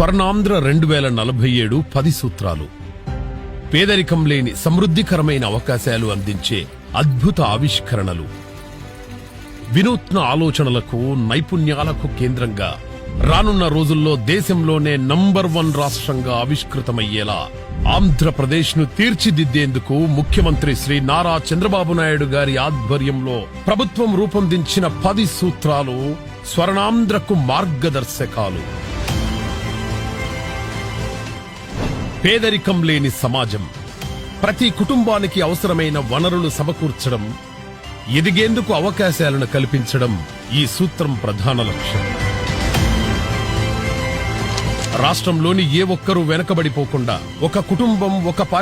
స్వర్ణాంధ్ర రెండు వేల నలభై ఏడు పది సూత్రాలు. పేదరికం లేని సమృద్ధికరమైన అవకాశాలు అందించే అద్భుత ఆవిష్కరణలు. వినూత్న ఆలోచనలకు నైపుణ్యాలకు కేంద్రంగా రానున్న రోజుల్లో దేశంలోనే నంబర్ వన్ రాష్ట్రంగా ఆవిష్కృతమయ్యేలా ఆంధ్రప్రదేశ్ను తీర్చిదిద్దేందుకు ముఖ్యమంత్రి శ్రీ నారా చంద్రబాబు నాయుడు గారి ఆధ్వర్యంలో ప్రభుత్వం రూపొందించిన పది సూత్రాలు స్వర్ణాంధ్రకు మార్గదర్శకాలు. పేదరికం లేని సమాజం. ప్రతి కుటుంబానికి అవసరమైన వనరులు సమకూర్చడం ఎదిగేందుకు అవకాశాలను కల్పించడం ఈ సూత్రం ప్రధాన లక్ష్యం. రాష్ట్రంలోని ఏ ఒక్కరూ వెనకబడిపోకుండా ఒక కుటుంబం ఒక పారి